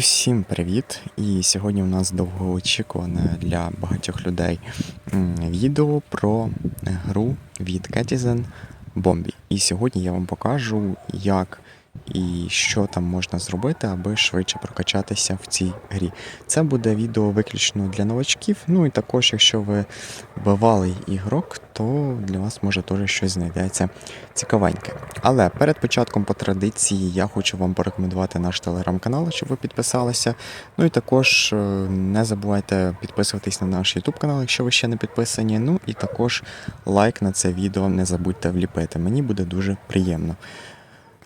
Всім привіт! І сьогодні у нас довгоочікуване для багатьох людей відео про гру від Ketizen Bombi. І сьогодні я вам покажу, як і що там можна зробити, аби швидше прокачатися в цій грі. Це буде відео виключно для новачків. Ну і також, якщо ви бивалий ігрок, то для вас може теж щось знайдеться цікавеньке. Але перед початком по традиції я хочу вам порекомендувати наш телеграм-канал, щоб ви підписалися. Ну і також е, не забувайте підписуватись на наш YouTube канал, якщо ви ще не підписані. Ну і також лайк на це відео не забудьте вліпити. Мені буде дуже приємно.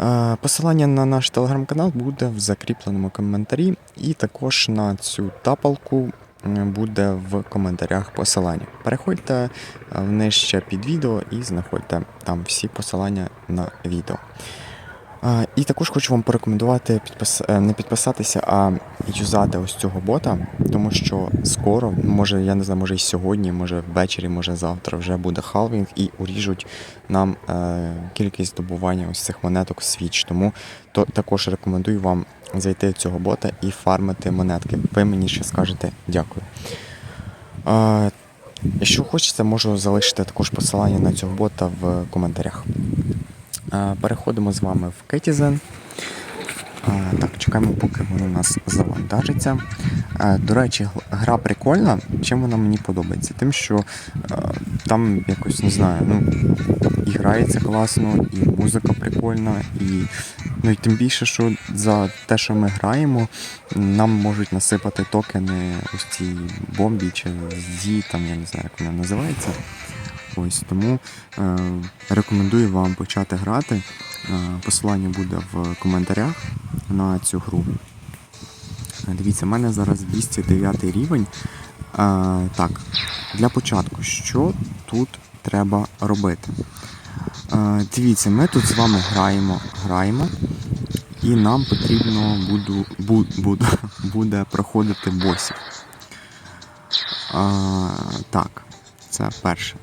Е, Посилання на наш телеграм-канал буде в закріпленому коментарі, і також на цю тапалку буде в коментарях посилання. Переходьте в нижче під відео і знаходьте там всі посилання на відео. І також хочу вам порекомендувати підпис... е, не підписатися, а юзати ось цього бота, тому що скоро, може, я не знаю, може і сьогодні, може ввечері, може завтра вже буде халвінг і уріжуть нам е, кількість добування ось цих монеток в Switch. Тому то, також рекомендую вам зайти в цього бота і фармити монетки. Ви мені ще скажете дякую. Е, Якщо хочете, можу залишити також посилання на цього бота в коментарях. Переходимо з вами в. Е, Так, чекаємо, поки воно у нас завантажиться. До речі, гра прикольна. Чим вона мені подобається? Тим, що там якось не знаю, ну і грається класно, і музика прикольна, і, ну, і тим більше, що за те, що ми граємо, нам можуть насипати токени ось цій бомбі чи зі, там я не знаю, як вона називається. Ось тому е, рекомендую вам почати грати. Е, посилання буде в коментарях на цю гру. Е, Дивіться, в мене зараз 209 рівень. Е, так, для початку, що тут треба робити? Е, дивіться, ми тут з вами граємо, граємо, і нам потрібно буду, бу, буду, буде проходити босів. Е, так, це перше.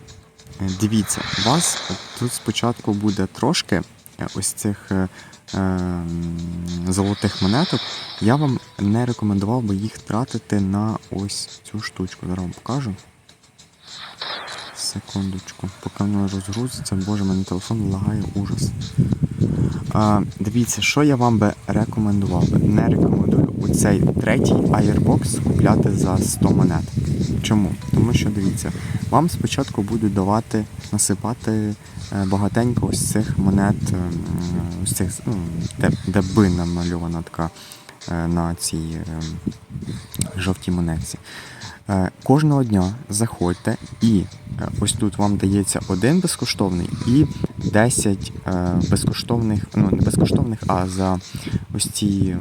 Е, Дивіться, у вас тут спочатку буде трошки е, ось цих е, золотих монеток. Я вам не рекомендував би їх тратити на ось цю штучку. Зараз вам покажу. Секундочку, поки воно розгрузиться, боже, мене телефон лагає ужас. А, дивіться, що я вам би рекомендував. Не рекомендую у цей третій Airbox купляти за 100 монет. Чому? Тому що дивіться, вам спочатку будуть давати насипати е, багатенько ось цих монет, е, ось цих, ну, де, де би намальована така е, на цій жовтій монетці. Кожного дня заходьте і ось тут вам дається один безкоштовний і 10 е, безкоштовних, ну не безкоштовних, а за ось ці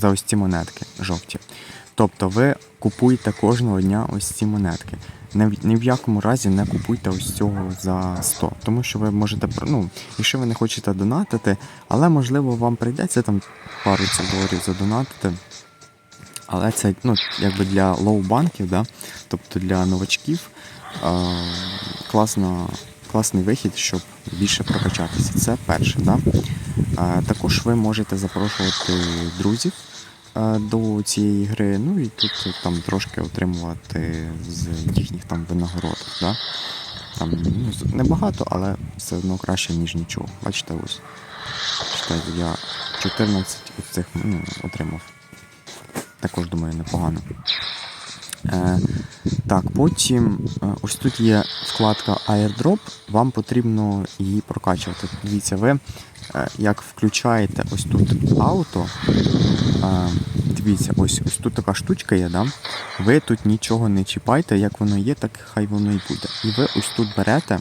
за ось ці монетки жовті. Тобто ви купуєте кожного дня ось ці монетки. Ні в якому разі не купуйте ось цього за 100, тому що ви можете, ну, якщо ви не хочете донатити, але можливо вам прийдеться там пару цих доларів задонатити. Але це ну, якби для лоу-банків, да? тобто для новачків, е, класно, класний вихід, щоб більше прокачатися. Це перше. Да? Е, також ви можете запрошувати друзів е, до цієї гри, ну і тут там трошки отримувати з їхніх там винагород. Да? Там ну, небагато, але все одно краще, ніж нічого. Бачите, ось. Читайте, я 14 ось цих ну, отримав. Також думаю, непогано. Е, так, потім е, ось тут є вкладка Airdrop, вам потрібно її прокачувати. Дивіться, ви е, як включаєте ось тут ауто, е, дивіться, ось, ось тут така штучка є, да? ви тут нічого не чіпайте, як воно є, так хай воно і буде. І ви ось тут берете.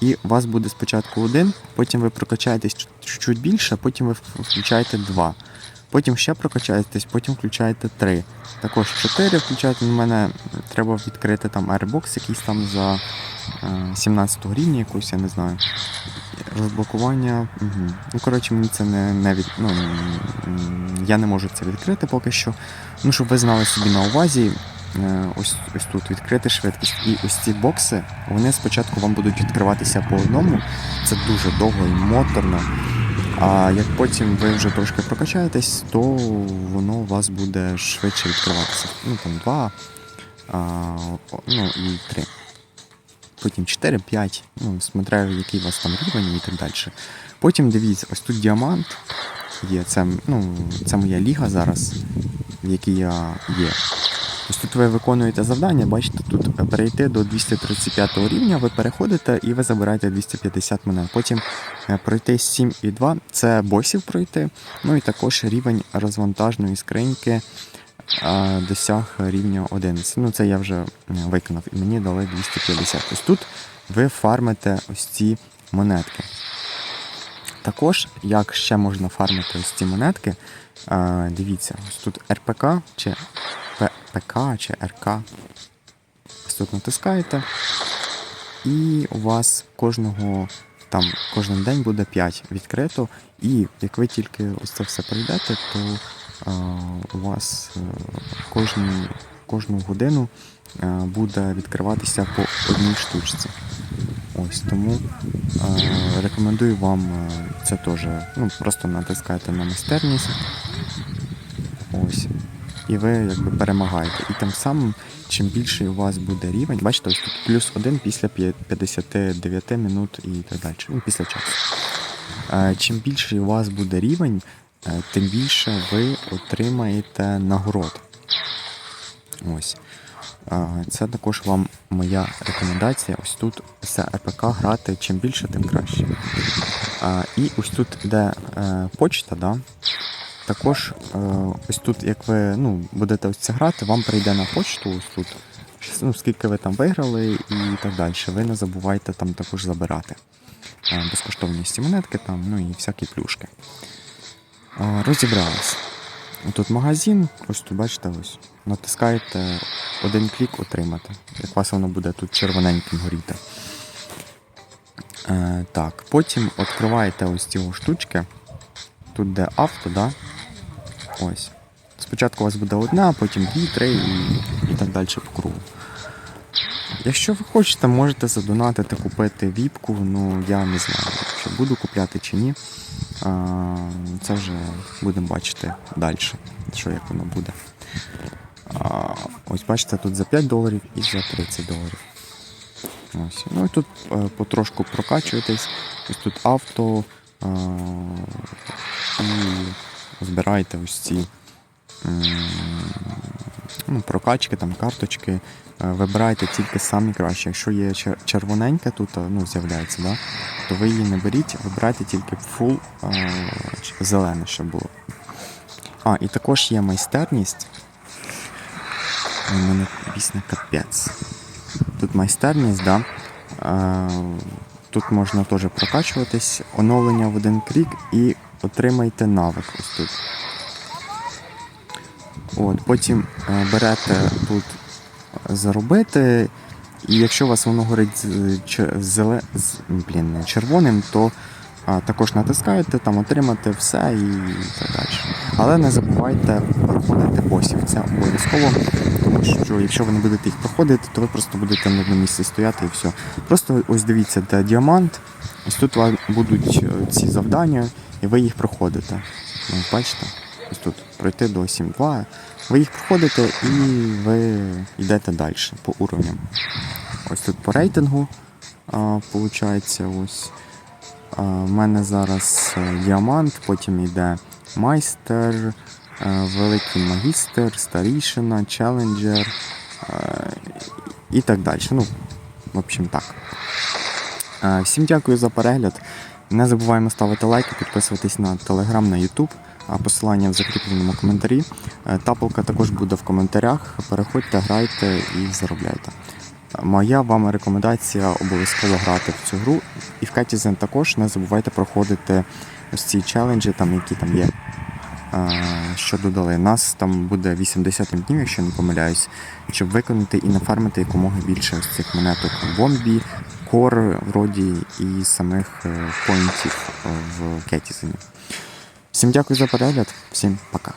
І у вас буде спочатку один, потім ви прокачаєтесь чуть- чуть більше, потім ви включаєте два. Потім ще прокачаєтесь, потім включаєте 3. Також 4 включаєте. У мене треба відкрити там Airbox якийсь там за е, 17 рівня якусь, я не знаю. Розблокування. Угу. Ну, коротше, мені це не, не від. Ну, я не можу це відкрити поки що. Ну, щоб ви знали собі на увазі. е, Ось, ось тут відкрити швидкість. І ось ці бокси, вони спочатку вам будуть відкриватися по одному. Це дуже довго і моторно. А як потім ви вже трошки прокачаєтесь, то воно у вас буде швидше відкриватися. Ну там 2, а, ну і 3. Потім 4, 5, ну, смотря який у вас там рівень і так далі. Потім дивіться, ось тут діамант є. Це, ну, це моя ліга зараз, в якій я є. Ось тут ви виконуєте завдання, бачите, тут перейти до 235 рівня, ви переходите і ви забираєте 250 монет. Потім е, пройти 7 і 2 це босів пройти. Ну і також рівень розвантажної скриньки досяг рівня 11. Ну це я вже е, виконав і мені дали 250. Ось тут ви фармите ось ці монетки. Також, як ще можна фармити ось ці монетки, дивіться, ось тут РПК чи П- чи РК. Ось тут натискаєте, і у вас кожного там кожен день буде 5 відкрито. І як ви тільки ось це все пройдете, то е, у вас е, кожні, кожну годину е, буде відкриватися по одній штучці. Ось тому е, рекомендую вам е, це теж. Ну, просто натискаєте на майстерність. Ось. І ви якби перемагаєте. І тим самим, чим більший у вас буде рівень, бачите, ось тут плюс один після 59 минут і так далі. Ну, після часу. Е, Чим більший у вас буде рівень, е, тим більше ви отримаєте нагород. Ось. Е, Це також вам моя рекомендація. Ось тут все РПК грати чим більше, тим краще. І ось тут де е, почта, да? Також е, ось тут, як ви ну, будете ось це грати, вам прийде на почту ось тут. Ну, скільки ви там виграли і так далі. Ви не забувайте там також забирати. Е, Безкоштовні монетки там, ну і всякі плюшки. Е, Розібрались. Тут магазин, ось тут бачите, ось. Натискаєте один клік отримати. Як вас воно буде тут червоненьким горіти. Так, потім відкриваєте ось ці штучки. Тут де авто, да? Ось. Спочатку у вас буде одна, потім дві, три і, і так далі по кругу. Якщо ви хочете, можете задонатити, купити віпку, ну я не знаю, чи буду купляти чи ні. Це вже будемо бачити далі, що як воно буде. Ось бачите, тут за 5 доларів і за 30 доларів. Ось. Ну і тут е, потрошку прокачуєтесь. Ось тут авто і збираєте ось ці ну, прокачки, там, карточки. Е, Вибирайте тільки самі кращі. Якщо є червоненька тут е, ну, з'являється, да? то ви її не беріть, вибирайте тільки фул е, зелене, щоб було. А, і також є майстерність. У мене пісня капець. Тут майстерність, да. Тут можна теж прокачуватись, оновлення в один крік і отримайте навик ось тут. От, потім е, берете тут заробити, і якщо у вас воно горить зеле, з, блін, червоним, то а, також натискаєте, там отримати все і так далі. Але не забувайте проходити босів. Це обов'язково, тому що якщо ви не будете їх проходити, то ви просто будете на одному місці стояти і все. Просто ось дивіться, де діамант, ось тут у вас будуть е, ці завдання, і ви їх проходите. Ну, бачите? Ось тут пройти до 7.2. Ви їх проходите і ви йдете далі по уровням. Ось тут по рейтингу, а, ось. В мене зараз е, діамант, потім йде майстер, е, великий магістр, старішина, челенджер е, і так далі. Ну, в общем, так. Е, Всім дякую за перегляд. Не забуваємо ставити лайки, підписуватись на телеграм, на Ютуб. А посилання в закріпленому коментарі. Тапалка також буде в коментарях. Переходьте, грайте і заробляйте. Моя вам рекомендація обов'язково грати в цю гру. І в Катізен також не забувайте проходити ось ці челенджі, там, які там є. Що додали. Нас там буде 80 днів, якщо не помиляюсь, щоб виконати і нафармити якомога більше ось цих монеток бомбі, кор вроді і самих е, поінтів е, в Кетізені. Всім дякую за перегляд, всім пока.